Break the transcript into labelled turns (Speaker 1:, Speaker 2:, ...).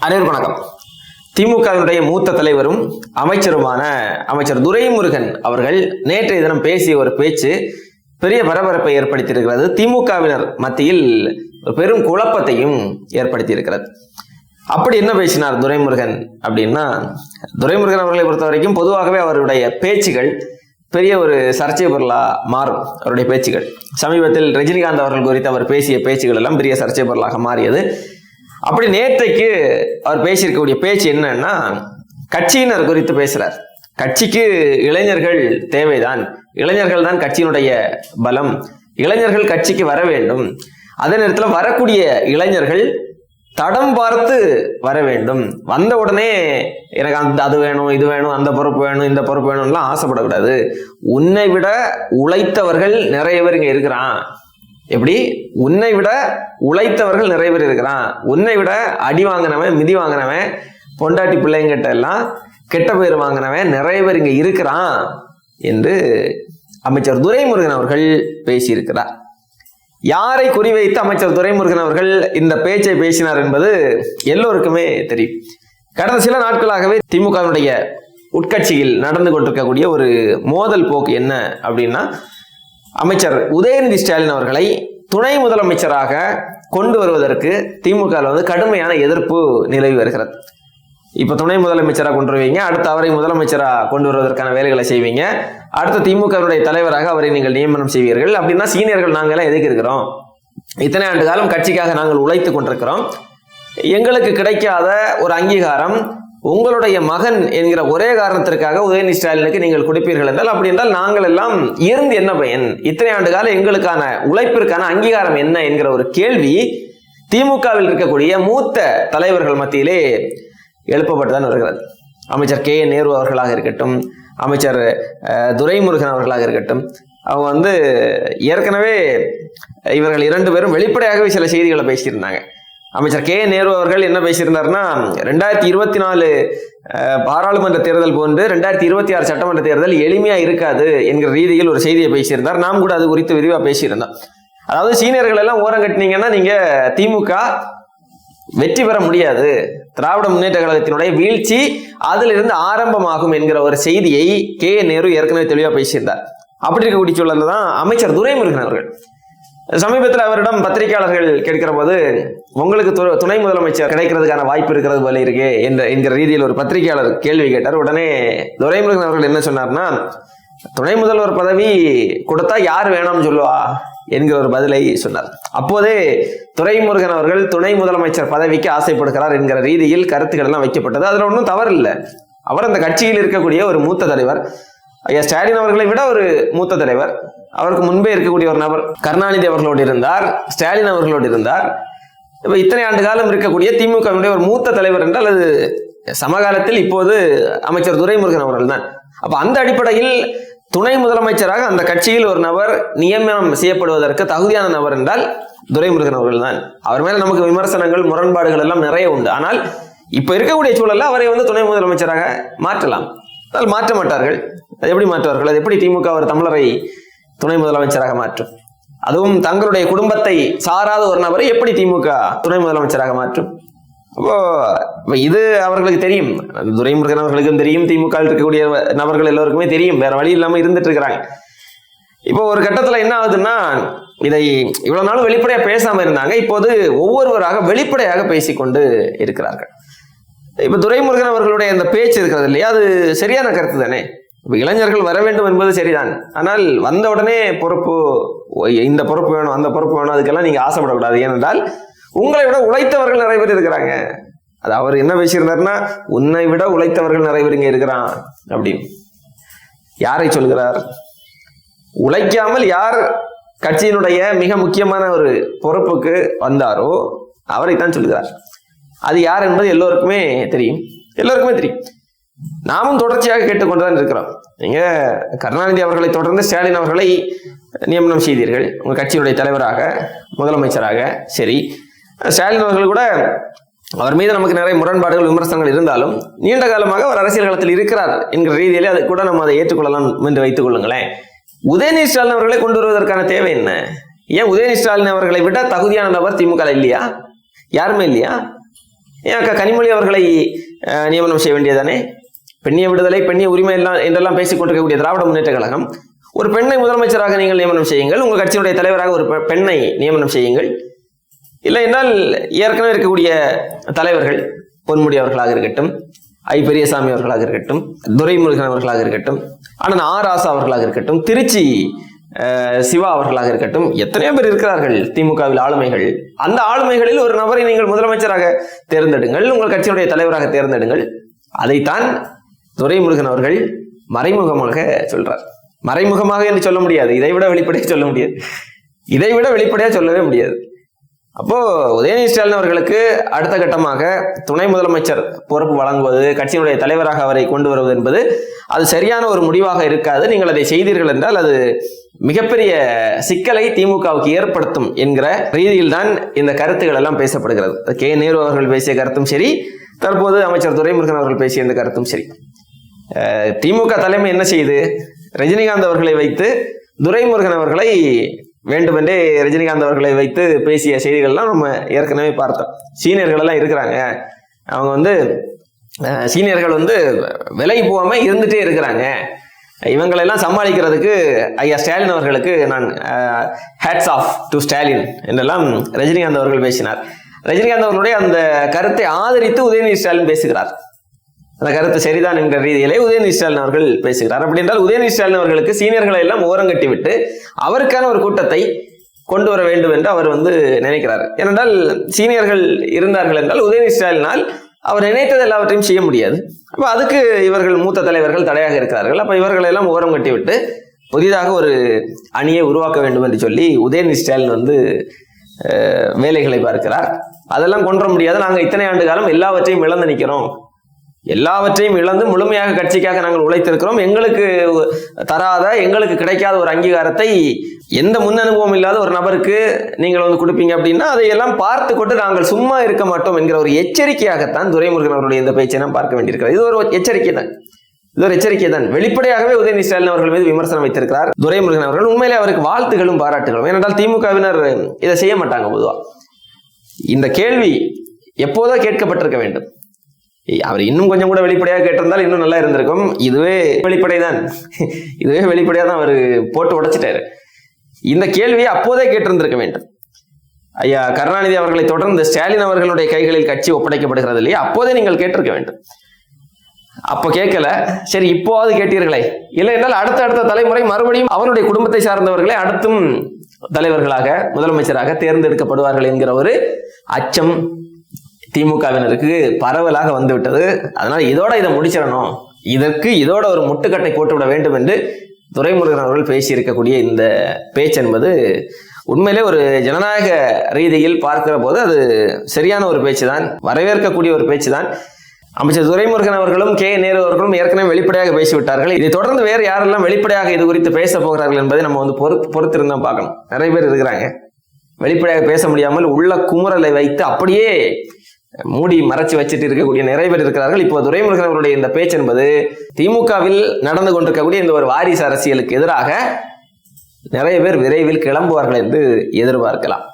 Speaker 1: அனைவருக்கும் வணக்கம். திமுகவினுடைய மூத்த தலைவரும் அமைச்சருமான அமைச்சர் துரைமுருகன் அவர்கள் நேற்றைய தினம் பேசிய ஒரு பேச்சு பெரிய பரபரப்பை ஏற்படுத்தியிருக்கிறது. திமுகவினர் மத்தியில் ஒரு பெரும் குழப்பத்தையும் ஏற்படுத்தியிருக்கிறது. அப்படி என்ன பேசினார் துரைமுருகன் அப்படின்னா துரைமுருகன் அவர்களை பொறுத்த வரைக்கும் பொதுவாகவே அவருடைய பேச்சுகள் பெரிய ஒரு சர்ச்சை பொருளாக மாறும் அவருடைய பேச்சுகள். சமீபத்தில் ரஜினிகாந்த் அவர்கள் குறித்து அவர் பேசிய பேச்சுகள் எல்லாம் பெரிய சர்ச்சை பொருளாக மாறியது. அப்படி நேற்றைக்கு அவர் பேசியிருக்கக்கூடிய பேச்சு என்னன்னா கட்சியினர் குறித்து பேசுறார். கட்சிக்கு இளைஞர்கள் தேவைதான். இளைஞர்கள் தான் கட்சியினுடைய பலம். இளைஞர்கள் கட்சிக்கு வர வேண்டும். அதே நேரத்தில் வரக்கூடிய இளைஞர்கள் தடம் பார்த்து வர வேண்டும். வந்த உடனே எனக்கு அந்த அது வேணும் இது வேணும் அந்த பொறுப்பு வேணும் இந்த பொறுப்பு வேணும்லாம் ஆசைப்படக்கூடாது. உன்னை விட உழைத்தவர்கள் நிறைய பேர் இங்கே இருக்கிறான். எப்படி? உன்னை விட உழைத்தவர்கள் நிறைய பேர் இருக்கிறான். உன்னை விட அடி வாங்கினவன் மிதி வாங்கினவன் பொண்டாட்டி பிள்ளைங்கிட்ட எல்லாம் கெட்ட பேர் வாங்கினவன் நிறைய பேர் இங்க இருக்கிறான் என்று அமைச்சர் துரைமுருகன் அவர்கள் பேசியிருக்கிறார். யாரை குறிவைத்து அமைச்சர் துரைமுருகன் அவர்கள் இந்த பேச்சை பேசினார் என்பது எல்லோருக்குமே தெரியும். கடந்த சில நாட்களாகவே திமுகவினுடைய உட்கட்சியில் நடந்து கொண்டிருக்கக்கூடிய ஒரு மோதல் போக்கு என்ன அப்படின்னா அமைச்சர் உதயநிதி ஸ்டாலின் அவர்களை துணை முதலமைச்சராக கொண்டு வருவதற்கு திமுக வந்து கடுமையான எதிர்ப்பு நிலவி வருகிறது. இப்ப துணை முதலமைச்சராக கொண்டு வருவீங்க அடுத்து அவரை முதலமைச்சராக கொண்டு வருவதற்கான வேலைகளை செய்வீங்க அடுத்த திமுகவுடைய தலைவராக அவரை நீங்கள் நியமனம் செய்வீர்கள் அப்படின்னா சீனியர்கள் நாங்களாம் எதுக்கு இருக்கிறோம்? இத்தனை ஆண்டு காலம் கட்சிக்காக நாங்கள் உழைத்து கொண்டிருக்கிறோம். எங்களுக்கு கிடைக்காத ஒரு அங்கீகாரம் உங்களுடைய மகன் என்கிற ஒரே காரணத்திற்காக உதயநிதி ஸ்டாலினுக்கு நீங்கள் கொடுப்பீர்கள் என்றால் அப்படி என்றால் நாங்கள் எல்லாம் இருந்து என்ன பயன்? இத்தனை ஆண்டு காலம் எங்களுக்கான உழைப்பிற்கான அங்கீகாரம் என்ன என்கிற ஒரு கேள்வி திமுகவில் இருக்கக்கூடிய மூத்த தலைவர்கள் மத்தியிலே எழுப்பப்பட்டுதான் வருகிறது. அமைச்சர் கே நேரு அவர்களாக இருக்கட்டும் அமைச்சர் துரைமுருகன் அவர்களாக இருக்கட்டும் அவங்க வந்து ஏற்கனவே இவர்கள் இரண்டு பேரும் வெளிப்படையாகவே சில செய்திகளை பேசியிருந்தாங்க. அமைச்சர் கே நேரு அவர்கள் என்ன பேசியிருந்தாருன்னா ரெண்டாயிரத்தி இருபத்தி நாலு அஹ், பாராளுமன்ற தேர்தல் போன்று ரெண்டாயிரத்தி இருபத்தி ஆறு சட்டமன்ற தேர்தல் எளிமையா இருக்காது என்கிற ரீதியில் ஒரு செய்தியை பேசியிருந்தார். நாம் கூட அது குறித்து விரிவாக பேசியிருந்தோம். அதாவது சீனியர்கள் எல்லாம் ஓரம் கட்டினீங்கன்னா நீங்க திமுக வெற்றி பெற முடியாது. திராவிட முன்னேற்ற கழகத்தினுடைய வீழ்ச்சி அதிலிருந்து ஆரம்பமாகும் என்கிற ஒரு செய்தியை கே நேரு ஏற்கனவே தெளிவாக பேசியிருந்தார். அப்படி இருக்கக்கூடிய சூழலில் தான் அமைச்சர் துரைமுருகன் அவர்கள். சமீபத்தில் அவரிடம் பத்திரிகையாளர்கள் கேட்கிற போது உங்களுக்கு து- துணை முதலமைச்சர் கிடைக்கிறதுக்கான வாய்ப்பு இருக்கிறது போல இருக்கு என்ற என்கிற ரீதியில் ஒரு பத்திரிகையாளர் கேள்வி கேட்டார். உடனே துரைமுருகன் அவர்கள் என்ன சொன்னார்னா துணை முதல்வர் பதவி கொடுத்தா யார் வேணாம்னு சொல்லுவா என்கிற ஒரு பதிலை சொன்னார். அப்போதே துரைமுருகன் அவர்கள் துணை முதலமைச்சர் பதவிக்கு ஆசைப்படுகிறார் என்கிற ரீதியில் கருத்துக்கள் எல்லாம் வைக்கப்பட்டது. அதுல ஒன்றும் தவறு இல்லை அவர் அந்த கட்சியில் இருக்கக்கூடிய ஒரு மூத்த தலைவர். ஐயா ஸ்டாலின் அவர்களை விட ஒரு மூத்த தலைவர். அவருக்கு முன்பே இருக்கக்கூடிய ஒரு நபர் கருணாநிதி அவர்களோடு இருந்தார். ஸ்டாலின் அவர்களோடு இருந்தார். இப்போ இத்தனை ஆண்டு காலம் இருக்கக்கூடிய திமுகவினுடைய ஒரு மூத்த தலைவர் என்றால் அது சமகாலத்தில் இப்போது அமைச்சர் துரைமுருகன் அவர்கள் தான். அப்போ அந்த அடிப்படையில் துணை முதலமைச்சராக அந்த கட்சியில் ஒரு நபர் நியமனம் செய்யப்படுவதற்கு தகுதியான நபர் என்றால் துரைமுருகன் அவர்கள் தான். அவர் மேல நமக்கு விமர்சனங்கள் முரண்பாடுகள் எல்லாம் நிறைய உண்டு. ஆனால் இப்ப இருக்கக்கூடிய சூழல்ல அவரை வந்து துணை முதலமைச்சராக மாற்றலாம். அதில் மாற்ற மாட்டார்கள். அது எப்படி மாற்றுவார்கள்? அது எப்படி திமுக ஒரு தமிழரை துணை முதலமைச்சராக மாற்றும்? அதுவும் தங்களுடைய குடும்பத்தை சாராத ஒரு நபரை எப்படி திமுக துணை முதலமைச்சராக மாற்றும்? அப்போ இது அவர்களுக்கு தெரியும். அது துரைமுருகன் அவர்களுக்கும் தெரியும். திமுக இருக்கக்கூடிய நபர்கள் எல்லோருக்குமே தெரியும். வேற வழி இல்லாமல் இருந்துட்டு இருக்கிறாங்க. இப்போ ஒரு கட்டத்தில் என்ன ஆகுதுன்னா இதை இவ்வளவு நாளும் வெளிப்படையாக பேசாமல் இருந்தாங்க. இப்போது ஒவ்வொருவராக வெளிப்படையாக பேசிக்கொண்டு இருக்கிறார்கள். இப்போ துரைமுருகன் அவர்களுடைய அந்த பேச்சு இருக்கிறது இல்லையா? அது சரியான கருத்து தானே? இளைஞர்கள் வர வேண்டும் என்பது சரிதான். ஆனால் வந்த உடனே பொறுப்பு இந்த பொறுப்பு வேணும் அந்த பொறுப்பு வேணும் அதுக்கெல்லாம் நீங்கள் ஆசைப்படக்கூடாது. ஏனென்றால் உங்களை விட உழைத்தவர்கள் நிறைய பேர் இருக்கிறாங்க. அது அவர் என்ன பேசியிருந்தாருன்னா உன்னை விட உழைத்தவர்கள் நிறைய பேர் இருக்கிறான் அப்படின்னு. யாரை சொல்கிறார்? உழைக்காமல் யார் கட்சியினுடைய மிக முக்கியமான ஒரு பொறுப்புக்கு வந்தாரோ அவரைத்தான் சொல்கிறார். அது யார் என்பது எல்லோருக்குமே தெரியும். எல்லோருக்குமே தெரியும். நாமும் தொடர்ச்சியாக கேட்டுக்கொண்டுதான் இருக்கிறோம். நீங்க கருணாநிதி அவர்களை தொடர்ந்து ஸ்டாலின் அவர்களை நியமனம் செய்தீர்கள். உங்கள் கட்சியினுடைய தலைவராக முதலமைச்சராக சரி. ஸ்டாலின் அவர்கள் கூட அவர் மீது நமக்கு நிறைய முரண்பாடுகள் விமர்சனங்கள் இருந்தாலும் நீண்ட காலமாக அவர் அரசியல் களத்தில் இருக்கிறார் என்கிற ரீதியிலே அதை கூட நம்ம அதை ஏற்றுக்கொள்ளலாம் என்று வைத்துக் கொள்ளுங்களேன். உதயநிதி ஸ்டாலின் அவர்களை கொண்டு வருவதற்கான தேவை என்ன? ஏன் உதயநிதி ஸ்டாலின் அவர்களை விட தகுதியான நபர் திமுக இல்லையா? யாருமே இல்லையா? ஏன் அக்கா கனிமொழி அவர்களை நியமனம் செய்ய வேண்டியதானே பெண்ணிய விடுதலை பெண்ணிய உரிமை எல்லாம் என்றெல்லாம் பேசிக் கொண்டிருக்கக்கூடிய திராவிட முன்னேற்ற கழகம் ஒரு பெண்ணை முதலமைச்சராக நீங்கள் நியமனம் செய்யுங்கள் உங்கள் கட்சியினுடைய தலைவராக ஒரு பெண்ணை நியமனம் செய்யுங்கள். இல்லை என்றால் ஏற்கனவே இருக்கக்கூடிய தலைவர்கள் பொன்முடி அவர்களாக இருக்கட்டும் ஐ. பெரியசாமி அவர்களாக இருக்கட்டும் துரைமுருகன் அவர்களாக இருக்கட்டும் அண்ணன் ஆர். ஆசா அவர்களாக இருக்கட்டும் திருச்சி சிவா அவர்களாக இருக்கட்டும் எத்தனையோ பேர் இருக்கிறார்கள் திமுகவில் ஆளுமைகள். அந்த ஆளுமைகளில் ஒரு நபரை நீங்கள் முதலமைச்சராக தேர்ந்தெடுங்கள் உங்கள் கட்சியினுடைய தலைவராக தேர்ந்தெடுங்கள். அதைத்தான் துரைமுருகன் அவர்கள் மறைமுகமாக சொல்றார். மறைமுகமாக என்று சொல்ல முடியாது இதை விட வெளிப்படையாக சொல்ல முடியாது. இதை விட வெளிப்படையாக சொல்லவே முடியாது. அப்போ உதயநிதி ஸ்டாலின் அவர்களுக்கு அடுத்த கட்டமாக துணை முதலமைச்சர் பொறுப்பு வழங்குவது கட்சியினுடைய தலைவராக அவரை கொண்டு வருவது என்பது அது சரியான ஒரு முடிவாக இருக்காது. நீங்கள் அதை செய்தீர்கள் என்றால் அது மிகப்பெரிய சிக்கலை திமுகவுக்கு ஏற்படுத்தும் என்கிற ரீதியில் தான் இந்த கருத்துக்கள் எல்லாம் பேசப்படுகிறது கே. நேரு அவர்கள் பேசிய கருத்தும் சரி தற்போது அமைச்சர் துரைமுருகன் அவர்கள் பேசிய இந்த கருத்தும் சரி. திமுக தலைமை என்ன செய்யுது ரஜினிகாந்த் அவர்களை வைத்து துரைமுருகன் அவர்களை வேண்டுமென்றே ரஜினிகாந்த் அவர்களை வைத்து பேசிய செய்திகள்லாம் நம்ம ஏற்கனவே பார்த்தோம். சீனியர்கள் எல்லாம் இருக்கிறாங்க. அவங்க வந்து சீனியர்கள் வந்து விலை போகாம இருந்துட்டே இருக்கிறாங்க. இவங்களெல்லாம் சமாளிக்கிறதுக்கு ஐயா ஸ்டாலின் அவர்களுக்கு நான் ஹேட்ஸ் ஆஃப் டு ஸ்டாலின் என்றெல்லாம் ரஜினிகாந்த் அவர்கள் பேசினார். ரஜினிகாந்த் அவர்களுடைய அந்த கருத்தை ஆதரித்து உதயநிதி ஸ்டாலின் பேசுகிறார். அந்த கருத்து சரிதான் என்கிற ரீதியிலே உதயநிதி ஸ்டாலின் அவர்கள் பேசுகிறார். அப்படி என்றால் உதயநிதி ஸ்டாலின் அவர்களுக்கு சீனியர்களை எல்லாம் ஓரங்கட்டி விட்டு அவருக்கான ஒரு கூட்டத்தை கொண்டு வர வேண்டும் என்று அவர் வந்து நினைக்கிறார். ஏனென்றால் சீனியர்கள் இருந்தார்கள் என்றால் உதயநிதி ஸ்டாலினால் அவர் நினைத்தது எல்லாவற்றையும் செய்ய முடியாது. அப்போ அதுக்கு இவர்கள் மூத்த தலைவர்கள் தடையாக இருக்கிறார்கள். அப்போ இவர்களை எல்லாம் கட்டிவிட்டு புதிதாக ஒரு அணியை உருவாக்க வேண்டும் என்று சொல்லி உதயநிதி ஸ்டாலின் வந்து வேலைகளை பார்க்கிறார். அதெல்லாம் கொன்ற முடியாது. நாங்கள் இத்தனை ஆண்டு காலம் எல்லாவற்றையும் இழந்து நிற்கிறோம் எல்லாவற்றையும் இழந்து முழுமையாக கட்சிக்காக நாங்கள் உழைத்திருக்கிறோம். எங்களுக்கு தராத எங்களுக்கு கிடைக்காத ஒரு அங்கீகாரத்தை எந்த முன் அனுபவம் இல்லாத ஒரு நபருக்கு நீங்கள் வந்து கொடுப்பீங்க அப்படின்னா அதையெல்லாம் பார்த்து கொண்டு நாங்கள் சும்மா இருக்க மாட்டோம் என்கிற ஒரு எச்சரிக்கையாகத்தான் துரைமுருகன் அவருடைய இந்த பேச்சை நாம் பார்க்க வேண்டியிருக்கிறது. இது ஒரு எச்சரிக்கை தான். இது ஒரு எச்சரிக்கை தான். வெளிப்படையாகவே உதயநிதி ஸ்டாலின் அவர்கள் மீது விமர்சனம் வைத்திருக்கிறார் துரைமுருகன் அவர்கள். உண்மையிலே அவருக்கு வாழ்த்துகளும் பாராட்டுகளும். ஏனென்றால் திமுகவினர் இதை செய்ய மாட்டாங்க பொதுவாக இந்த கேள்வி எப்போதோ கேட்கப்பட்டிருக்க வேண்டும். அவர் இன்னும் கொஞ்சம் கூட வெளிப்படையாக கேட்டிருந்தால் இன்னும் நல்லா இருந்திருக்கும். இதுவே வெளிப்படை தான் இதுவே வெளிப்படையாக தான் அவர் போட்டு உடைச்சிட்டாரு. இந்த கேள்வியை அப்போதே கேட்டிருந்திருக்க வேண்டும். ஐயா கருணாநிதி அவர்களை தொடர்ந்து ஸ்டாலின் அவர்களுடைய கைகளில் கட்சி ஒப்படைக்கப்படுகிறது இல்லையா? அப்போதே நீங்கள் கேட்டிருக்க வேண்டும். அப்ப கேட்கல. சரி இப்போவாது கேட்டீர்களே. இல்லை என்றால் அடுத்த அடுத்த தலைமுறை மறுபடியும் அவருடைய குடும்பத்தை சார்ந்தவர்களை அடுத்தும் தலைவர்களாக முதலமைச்சராக தேர்ந்தெடுக்கப்படுவார்கள் என்கிற ஒரு அச்சம் திமுகவினருக்கு பரவலாக வந்துவிட்டது. அதனால் இதோட இதை முடிச்சிடணும். இதற்கு இதோட ஒரு முட்டுக்கட்டை போட்டுவிட வேண்டும் என்று துரைமுருகன் அவர்கள் பேசியிருக்கக்கூடிய இந்த பேச்சு என்பது உண்மையிலே ஒரு ஜனநாயக ரீதியில் பார்க்கிற போது அது சரியான ஒரு பேச்சு தான் வரவேற்கக்கூடிய ஒரு பேச்சு தான் அமைச்சர் துரைமுருகன் அவர்களும் கே. நேரு அவர்களும் ஏற்கனவே வெளிப்படையாக பேசிவிட்டார்கள். இதை தொடர்ந்து வேறு யாரெல்லாம் வெளிப்படையாக இது குறித்து பேச போகிறார்கள் என்பதை நம்ம வந்து பொறுத்து பொறுத்திருந்தோம் பார்க்கணும். நிறைய பேர் இருக்கிறாங்க. வெளிப்படையாக பேச முடியாமல் உள்ள குமுறலை வைத்து அப்படியே மூடி மறைச்சு வச்சுட்டு இருக்கக்கூடிய நிறைய பேர் இருக்கிறார்கள். இப்போ துரைமுருகன் அவருடைய இந்த பேச்சு என்பது திமுகவில் நடந்து கொண்டிருக்கக்கூடிய இந்த ஒரு வாரிசு அரசியலுக்கு எதிராக நிறைய பேர் விரைவில் கிளம்புவார்கள் என்று எதிர்பார்க்கலாம்.